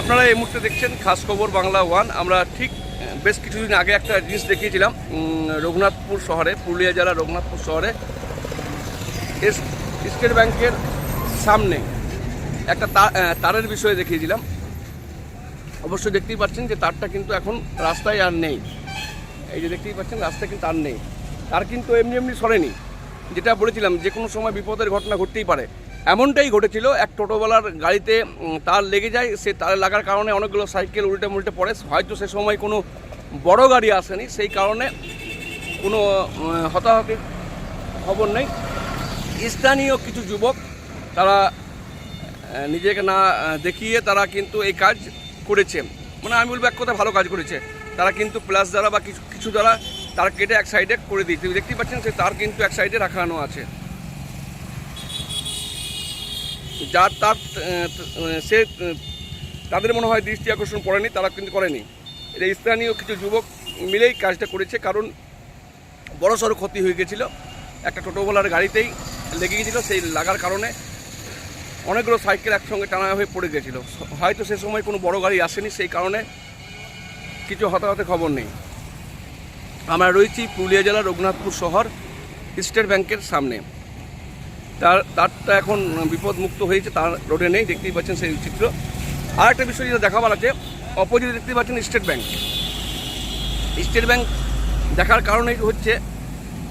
আপনারা এই মুহূর্তে দেখছেন খাস খবর বাংলা ওয়ান। আমরা ঠিক বেশ কিছুদিন আগে একটা জিনিস দেখিয়েছিলাম রঘুনাথপুর শহরে, পুরুলিয়া জেলার রঘুনাথপুর শহরে। স্টেট ব্যাংকের সামনে একটা তারের বিষয়ে দেখিয়েছিলাম। অবশ্যই দেখতেই পাচ্ছেন যে তারটা কিন্তু এখন রাস্তায় আর নেই। এই যে দেখতেই পাচ্ছেন, রাস্তায় কিন্তু আর নেই। তার কিন্তু এমনি এমনি সরেনি। যেটা বলেছিলাম, যে কোনো সময় বিপদের ঘটনা ঘটতেই পারে। এমনটাই ঘটেছিল, এক টোটোওয়ালার গাড়িতে তার লেগে যায়, সে তার লাগার কারণে অনেকগুলো সাইকেল উল্টে মুল্টে পড়ে, হয়তো সে সময় কোনো বড় গাড়ি আসেনি, সেই কারণে কোনো হতাহতির খবর নেই। স্থানীয় কিছু যুবক, তারা নিজেকে না দেখিয়ে তারা কিন্তু এই কাজ করেছে। মানে আমি বলব এক কথা ভালো কাজ করেছে। তারা কিন্তু প্লাস দ্বারা বা কিছু কিছু দ্বারা তার কেটে এক সাইডে করে দিয়েছে। দেখতেই পাচ্ছেন, সে তার কিন্তু এক সাইডে রাখানো আছে। যার তার সে তাদের মনে হয় দৃষ্টি আকর্ষণ করেনি, তারা কিন্তু করেনি। এটা স্থানীয় কিছু যুবক মিলেই কাজটা করেছে, কারণ বড় সড়ো ক্ষতি হয়ে গেছিল। একটা টোটোওয়ালার গাড়িতেই লেগে গেছিল, সেই লাগার কারণে অনেকগুলো সাইকেল একসঙ্গে টানা হয়ে পড়ে গেছিল। হয়তো সে সময় কোনো বড় গাড়ি আসেনি, সেই কারণে কিছু হতাহতের খবর নেই। আমরা রয়েছি পুরুলিয়া জেলার রঘুনাথপুর শহর, স্টেট ব্যাংকের সামনে। তার তারটা এখন বিপদমুক্ত হয়েছে, তার রোডে নেই, দেখতেই পাচ্ছেন সেই চিত্র। আর একটা বিষয় যেটা দেখাবার আছে, অপোজিটে দেখতেই পাচ্ছেন স্টেট ব্যাংক। স্টেট ব্যাংক দেখার কারণে হচ্ছে,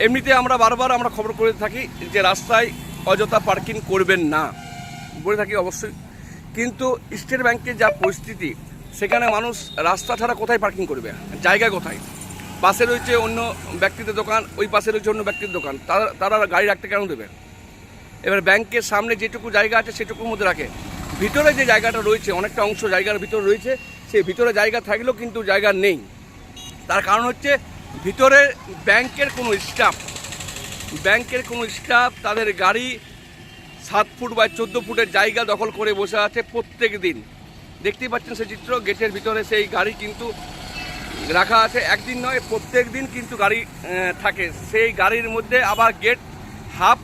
এমনিতে আমরা বারবার আমরা খবর করে থাকি যে রাস্তায় অযথা পার্কিং করবেন না। বলে থাকি অবশ্যই। কিন্তু স্টেট ব্যাংকের যা পরিস্থিতি, সেখানে মানুষ রাস্তা ছাড়া কোথায় পার্কিং করবে? জায়গা কোথায়? পাশে রয়েছে অন্য ব্যক্তিদের দোকান, ওই পাশে রয়েছে অন্য ব্যক্তির দোকান। তারা তারা গাড়ি রাখতে কেন দেবে? এবার ব্যাংকের সামনে যেটুকু জায়গা আছে সেটুকুর মধ্যে রাখে। ভিতরে যে জায়গাটা রয়েছে, অনেকটা অংশ জায়গার ভিতরে রয়েছে, সেই ভিতরে জায়গা থাকলেও কিন্তু জায়গা নেই। তার কারণ হচ্ছে ভিতরে ব্যাংকের কোনো স্টাফ ব্যাংকের কোনো স্টাফ তাদের গাড়ি সাত ফুট বা চোদ্দ ফুটের জায়গা দখল করে বসে আছে প্রত্যেক দিন। দেখতেই পাচ্ছেন সেই চিত্র, গেটের ভিতরে সেই গাড়ি কিন্তু রাখা আছে। একদিন নয়, প্রত্যেক দিন কিন্তু গাড়ি থাকে। সেই গাড়ির মধ্যে আবার গেট হাফ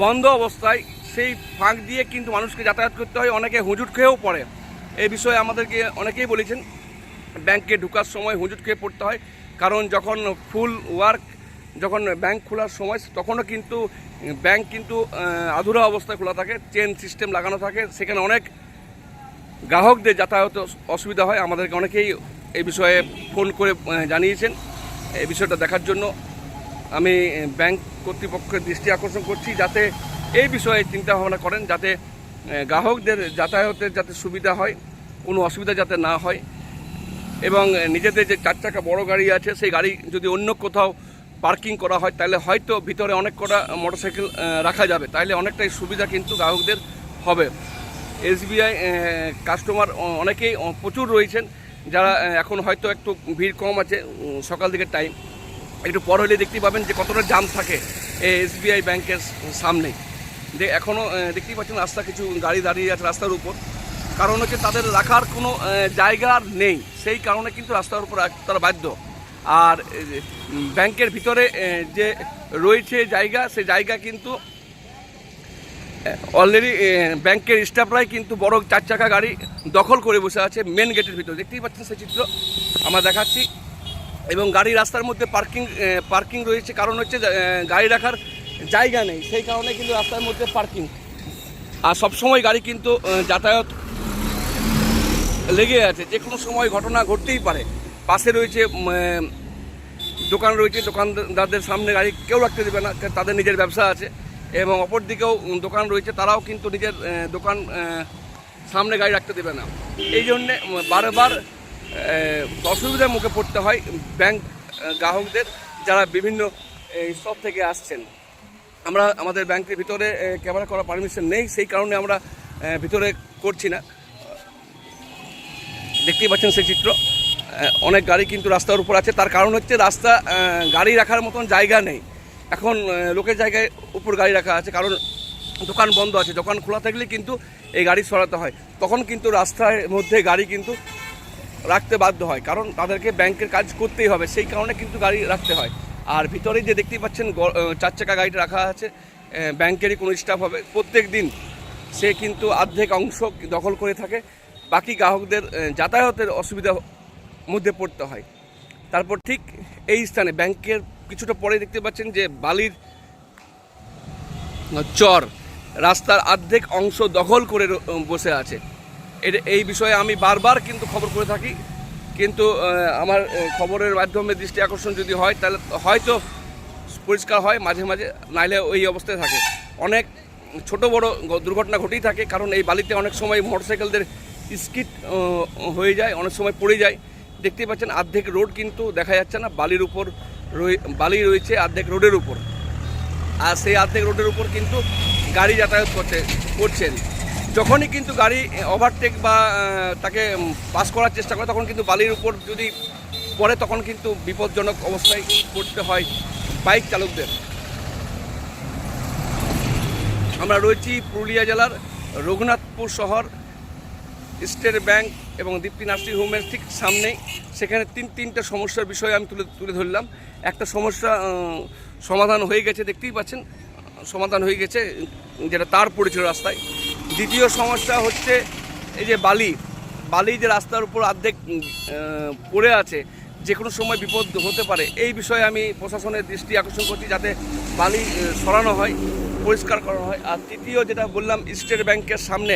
বন্ধ অবস্থায়, সেই ফাঁক দিয়ে কিন্তু মানুষকে যাতায়াত করতে হয়। অনেকে হুজুট খেয়েও পড়ে। এই বিষয়ে আমাদেরকে অনেকেই বলেছেন, ব্যাংকে ঢোকার সময় হুজুট খেয়ে পড়তে হয়। কারণ যখন ফুল ওয়ার্ক, যখন ব্যাংক খোলার সময়, তখনও কিন্তু ব্যাংক কিন্তু আধুরা অবস্থায় খোলা থাকে, চেন সিস্টেম লাগানো থাকে। সেখানে অনেক গ্রাহকদের যাতায়াত অসুবিধা হয়। আমাদেরকে অনেকেই এই বিষয়ে ফোন করে জানিয়েছেন। এই বিষয়টা দেখার জন্য আমি ব্যাংক কর্তৃপক্ষের দৃষ্টি আকর্ষণ করছি যাতে এই বিষয়ে চিন্তা ভাবনা করেন, যাতে গ্রাহকদের যাতায়াতের যাতে সুবিধা হয়, কোনো অসুবিধা যাতে না হয় এবং নিজেদের যে চার চাকা বড় গাড়ি আছে, সেই গাড়ি যদি অন্য কোথাও পার্কিং করা হয়, তাহলে হয়তো ভিতরে অনেক কটা মোটরসাইকেল রাখা যাবে। তাহলে অনেকটাই সুবিধা কিন্তু গ্রাহকদের হবে। এসবিআই কাস্টমার অনেকেই প্রচুর রয়েছেন, যারা এখন হয়তো একটু ভিড় কম আছে সকাল দিকের টাইম। একটু পর হলে দেখতেই পাবেন যে কতটা জাম থাকে এসবিআই ব্যাংকের সামনে। যে এখনও দেখতেই পাচ্ছেন রাস্তা কিছু গাড়ি দাঁড়িয়ে আছে রাস্তার উপর। কারণ হচ্ছে তাদের রাখার কোনো জায়গা নেই। সেই কারণে কিন্তু রাস্তার উপর তারা বাধ্য। আর ব্যাংকের ভিতরে যে রয়েছে জায়গা, সে জায়গা কিন্তু অলরেডি ব্যাংকের স্টাফরাই কিন্তু বড় চার চাকা গাড়ি দখল করে বসে আছে মেন গেটের ভিতরে। দেখতেই পাচ্ছেন সে চিত্র, আমরা দেখাচ্ছি। এবং গাড়ি রাস্তার মধ্যে পার্কিং পার্কিং রয়েছে। কারণ হচ্ছে গাড়ি রাখার জায়গা নেই। সেই কারণে কিন্তু রাস্তার মধ্যে পার্কিং। আর সবসময় গাড়ি কিন্তু যাতায়াত লেগে আছে। যে কোনো সময় ঘটনা ঘটতেই পারে। পাশে রয়েছে দোকান রয়েছে। দোকানদারদের সামনে গাড়ি কেউ রাখতে দেবে না। তাদের নিজের ব্যবসা আছে। এবং অপর দিকেও দোকান রয়েছে। তারাও কিন্তু নিজের দোকান সামনে গাড়ি রাখতে দেবে না। এই জন্যে, বারবার অসুবিধার মুখে পড়তে হয় ব্যাংক গ্রাহকদের যারা বিভিন্ন সব থেকে আসছেন। আমরা আমাদের ব্যাংকের ভিতরে ক্যামেরা করার পারমিশন নেই, সেই কারণে আমরা ভিতরে করছি না। দেখতেই পাচ্ছেন সেই চিত্র। অনেক গাড়ি কিন্তু রাস্তার উপর আছে। তার কারণ হচ্ছে রাস্তা গাড়ি রাখার মতন জায়গা নেই। এখন লোকের জায়গায় উপর গাড়ি রাখা আছে, কারণ দোকান বন্ধ আছে। দোকান খোলা থাকলে কিন্তু এই গাড়ি সরাতে হয়। তখন কিন্তু রাস্তার মধ্যে গাড়ি কিন্তু রাখতে বাধ্য হয়, কারণ তাদেরকে ব্যাংকের কাজ করতেই হবে, সেই কারণে কিন্তু গাড়ি রাখতে হয়। আর ভিতরে যে দেখতেই পাচ্ছেন চার চাকা গাড়িটা রাখা আছে ব্যাংকেরই কোনো স্টাফ হবে, প্রত্যেক দিন সে কিন্তু অর্ধেক অংশ দখল করে থাকে, বাকি গ্রাহকদের যাতায়াতের অসুবিধার মধ্যে পড়তে হয়। তারপর ঠিক এই স্থানে ব্যাংকের কিছুটা পরে দেখতে পাচ্ছেন যে বালির চর রাস্তার অর্ধেক অংশ দখল করে বসে আছে। এই বিষয়ে আমি বারবার কিন্তু খবর করে থাকি। কিন্তু আমার খবরের মাধ্যমে দৃষ্টি আকর্ষণ যদি হয়, তাহলে হয়তো পরিষ্কার হয় মাঝে মাঝে, নাইলে ওই অবস্থায় থাকে। অনেক ছোট বড় দুর্ঘটনা ঘটেই থাকে, কারণ এই বালিতে অনেক সময় মোটরসাইকেলদের স্কিট হয়ে যায়, অনেক সময় পড়ে যায়। দেখতেই পাচ্ছেন, অর্ধেক রোড কিন্তু দেখা যাচ্ছে না, বালির উপর বালি রয়েছে অর্ধেক রোডের উপর। আর সেই অর্ধেক রোডের উপর কিন্তু গাড়ি যাতায়াত করছে, করছেন। যখনই কিন্তু গাড়ি ওভারটেক বা তাকে পাস করার চেষ্টা করে, তখন কিন্তু বালির উপর যদি পড়ে, তখন কিন্তু বিপজ্জনক অবস্থায় পড়তে হয় বাইক চালকদের। আমরা রয়েছি পুরুলিয়া জেলার রঘুনাথপুর শহর, স্টেট ব্যাংক এবং দীপ্তি নার্সিং হোমের ঠিক সামনেই। সেখানে তিন, তিনটা সমস্যার বিষয়ে আমি তুলে তুলে ধরলাম। একটা সমস্যা সমাধান হয়ে গেছে, দেখতেই পাচ্ছেন। সমাধান হয়ে গেছে, যেটা তার পড়েছিল রাস্তায়। দ্বিতীয় সমস্যা হচ্ছে এই যে বালি। বালি যে রাস্তার উপর অর্ধেক পড়ে আছে যে কোনো সময় বিপদ হতে পারে। এই বিষয়ে আমি প্রশাসনের দৃষ্টি আকর্ষণ করছি যাতে বালি সরানো হয়, পরিষ্কার করা হয়। আর তৃতীয় যেটা বললাম, স্টেট ব্যাংকের সামনে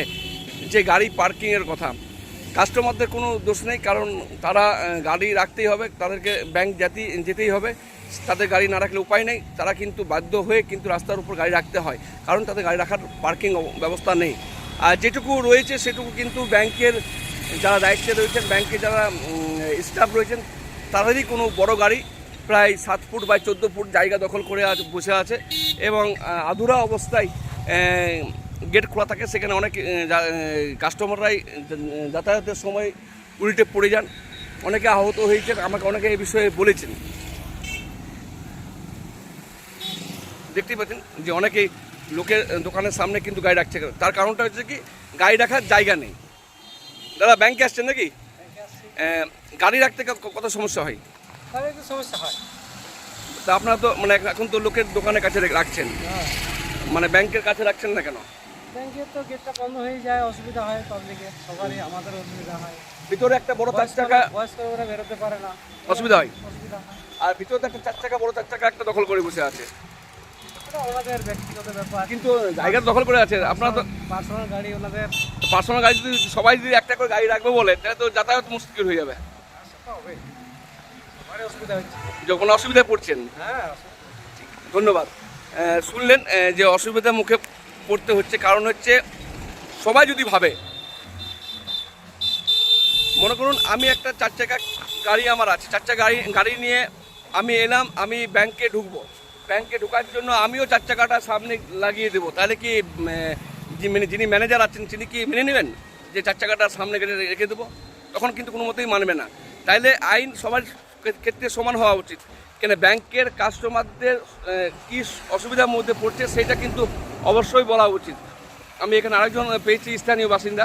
যে গাড়ি পার্কিংয়ের কথা। কাস্টমারদের কোনো দোষ নেই, কারণ তারা গাড়ি রাখতেই হবে, তাদেরকে ব্যাংক যেতেই যেতেই হবে। তাদের গাড়ি না রাখলে উপায় নেই। তারা কিন্তু বাধ্য হয়ে কিন্তু রাস্তার উপর গাড়ি রাখতে হয়। কারণ তাদের গাড়ি রাখার পার্কিং ব্যবস্থা নেই। আর যেটুকু রয়েছে সেটুকু কিন্তু ব্যাংকের যারা দায়িত্বে রয়েছেন ব্যাংকে যারা স্টাফ রয়েছেন, তাদেরই কোনো বড় গাড়ি প্রায় সাত ফুট বা চোদ্দ ফুট জায়গা দখল করে আছে বসে আছে এবং আধুরা অবস্থায় গেট খোলা থাকে। সেখানে অনেক কাস্টমাররাই যাতায়াতের সময় উল্টে পড়ে যান। অনেকে আহত হয়েছেন। আমাকে অনেকে এই বিষয়ে বলেছেন। দেখতেই পাচ্ছেন যে অনেকেই লোকের দোকানের সামনে কিন্তু গাড়ি রাখছে। তার কারণটা হচ্ছে কি গাড়ি রাখার জায়গা নেই। দাদা ব্যাংকে আসছেন নাকি? গাড়ি রাখতে কত সমস্যা হয়? সমস্যা হয়। তা আপনারা তো মানে এখন তো লোকের দোকানের কাছে রাখছেন। হ্যাঁ। মানে ব্যাংকের কাছে রাখছেন না কেন? ব্যাংকে তো গেটটা বন্ধ হয়ে যায় অসুবিধা হয় পাবলিকের। সবারই আমাদের অসুবিধা হয়। ভিতরে একটা বড় চার চাকা বেরোতে পারে না। অসুবিধা হয়? অসুবিধা হয়। আর ভিতরে একটা চার চাকা বড় চার চাকা একটা দখল করে বসে আছে। ব্যক্তিগত ব্যাপার। কিন্তু জায়গা দখল করে আছে। আপনারা তো পার্সোনাল গাড়ি ওনাদের পার্সোনাল গাড়ি যদি সবাই যদি একটা করে গাড়ি রাখবে বলে তাহলে তো যাতায়াত মুশকিল হয়ে যাবে। অসুবিধা হচ্ছে। যখন অসুবিধায় পড়ছেন? হ্যাঁ ধন্যবাদ। শুনলেন যে অসুবিধার মুখে পড়তে হচ্ছে কারণ হচ্ছে সবাই যদি ভাবে মনে করুন আমি একটা চার চাকা গাড়ি আমার আছে। চার চাকা গাড়ি গাড়ি নিয়ে আমি এলাম আমি ব্যাংকে ঢুকবো। ব্যাংকে ঢোকার জন্য আমিও চার চাকাটা সামনে লাগিয়ে দেবো। তাহলে কি মানে যিনি ম্যানেজার আছেন, তিনি কি মেনে নেবেন যে চার চাকাটা সামনে রেখে দেবো? তখন কিন্তু কোনো মতেই মানবে না। তাইলে আইন সবার ক্ষেত্রে সমান হওয়া উচিত। কেন ব্যাংকের কাস্টমারদের কি অসুবিধার মধ্যে পড়ছে সেটা কিন্তু অবশ্যই বলা উচিত। আমি এখানে আরেকজন পেয়েছি, স্থানীয় বাসিন্দা।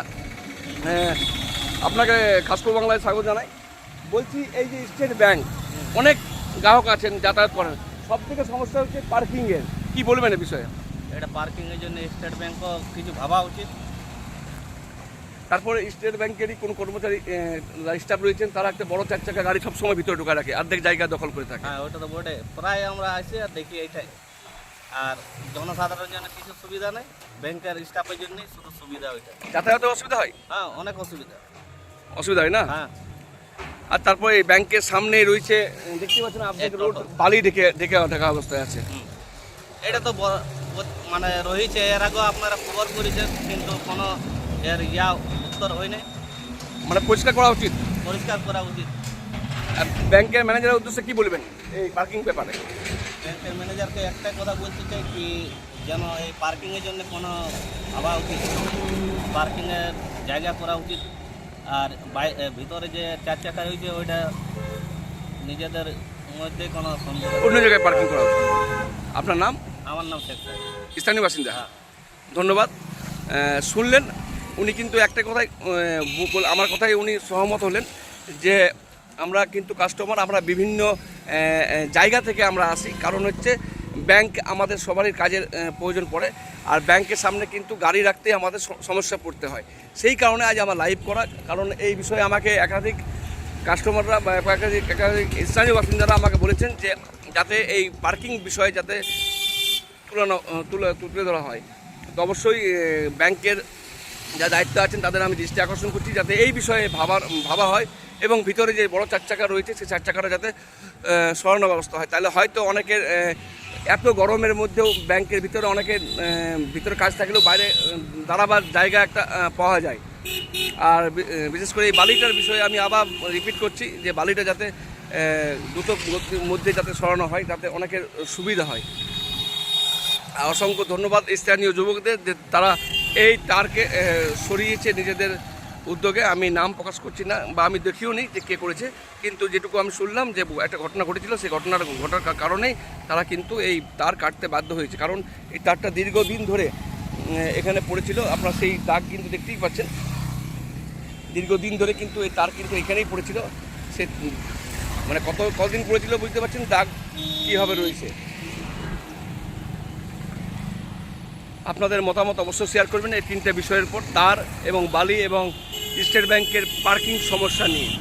আপনাকে খাসপুর বাংলায় স্বাগত জানাই। বলছি, এই যে স্টেট ব্যাংক, অনেক গ্রাহক আছেন যাতায়াত করেন। সব থেকে সমস্যা হচ্ছে পার্কিংয়ের কি বলবেন এ বিষয়ে? এটা পার্কিংয়ের জন্য স্টেট ব্যাংকও কিছু ভাবা উচিত। তারপরে স্টেট ব্যাংকেরই কোনো কর্মচারী স্টাফ রয়েছেন তারা একটা বড় চার চাকা গাড়ি সবসময় ভিতরে ঢোকা রাখে অর্ধেক জায়গা দখল করে থাকে। হ্যাঁ ওটা তো বটে। প্রায় আমরা আসি আর দেখি এইটাই। আর জনসাধারণের জন্য কিছু সুবিধা নেই ব্যাংকের স্টাফের জন্যই শুধু সুবিধা ওইটা যাতায়াতে অসুবিধা হয়? হ্যাঁ অনেক অসুবিধা। অসুবিধা হয় না? হ্যাঁ। আর তারপরে এই ব্যাংকের সামনে রয়েছে দেখতে পাচ্ছেন এক রোড বালি ঢেকে ঢেকে ঢাকা অবস্থায় আছে। এটা তো মানে রয়েছে এর আগেও আপনারা খবর করেছেন কিন্তু কোনো এর ইয়া উত্তর হয় নাই মানে পরিষ্কার করা উচিত? পরিষ্কার করা উচিত। আর ব্যাংকের ম্যানেজারের উদ্দেশ্যে কি বলবেন এই পার্কিং ব্যাপারে? ব্যাংকের ম্যানেজারকে একটাই কথা বলতে চাই কি যেন এই পার্কিংয়ের জন্য কোনো ভাবা উচিত পার্কিংয়ের জায়গা করা উচিত। আর ভিতরে যে চার চাকা রয়েছে ওইটা নিজেদের মধ্যে কোনো অন্য জায়গায় পার্কিং করা আপনার নাম? আমার নাম শেখ স্থানীয় বাসিন্দা। হ্যাঁ। ধন্যবাদ। শুনলেন উনি কিন্তু একটা কথাই আমার কথাই উনি সহমত হলেন যে আমরা কিন্তু কাস্টমার আমরা বিভিন্ন জায়গা থেকে আমরা আসি। কারণ হচ্ছে ব্যাংক আমাদের সবারই কাজের প্রয়োজন পড়ে। আর ব্যাংকের সামনে কিন্তু গাড়ি রাখতে আমাদের সমস্যা পড়তে হয়। সেই কারণে আজ আমার লাইভ করা, কারণ এই বিষয়ে আমাকে একাধিক কাস্টমাররা বা একাধিক একাধিক স্থানীয় বাসিন্দারা আমাকে বলেছেন যে যাতে এই পার্কিং বিষয়ে যাতে তুলানো তুলে তুলে ধরা হয়। তো অবশ্যই ব্যাংকের যা দায়িত্ব আছেন তাদের আমি দৃষ্টি আকর্ষণ করছি যাতে এই বিষয়ে ভাবার, ভাবা হয় এবং ভিতরে যে বড় চার চাকা রয়েছে সেই চার চাকাটা যাতে সরানোর ব্যবস্থা হয়। তাহলে হয়তো অনেকের এত গরমের মধ্যেও ব্যাংকের ভিতরে অনেকের ভিতরে কাজ থাকলেও বাইরে দাঁড়াবার জায়গা একটা পাওয়া যায়। আর বিশেষ করে এই বালিটার বিষয়ে আমি আবার রিপিট করছি যে বালিটা যাতে দ্রুত মধ্যে যাতে সরানো হয়, তাতে অনেকের সুবিধা হয়। অসংখ্য ধন্যবাদ স্থানীয় যুবকদের যে তারা এই তারকে সরিয়েছে নিজেদের উদ্যোগে আমি নাম প্রকাশ করছি না বা আমি দেখিও নি যে কে করেছে। কিন্তু যেটুকু আমি শুনলাম যে একটা ঘটনা ঘটেছিল, সেই ঘটনার ঘটার কারণেই তারা কিন্তু এই তার কাটতে বাধ্য হয়েছে। কারণ এই তারটা দীর্ঘদিন ধরে এখানে পড়েছিল। আপনারা সেই দাগ কিন্তু দেখতেই পাচ্ছেন। দীর্ঘদিন ধরে কিন্তু এই তার কিন্তু এখানেই পড়েছিল। সে মানে কত, কতদিন পড়েছিল বুঝতে পারছেন? দাগ কীভাবে রয়েছে? আপনাদের মতামত অবশ্যই শেয়ার করবেন এই তিনটে বিষয়ের উপর, তার এবং বালি এবং স্টেট ব্যাংকের পার্কিং সমস্যা নিয়ে।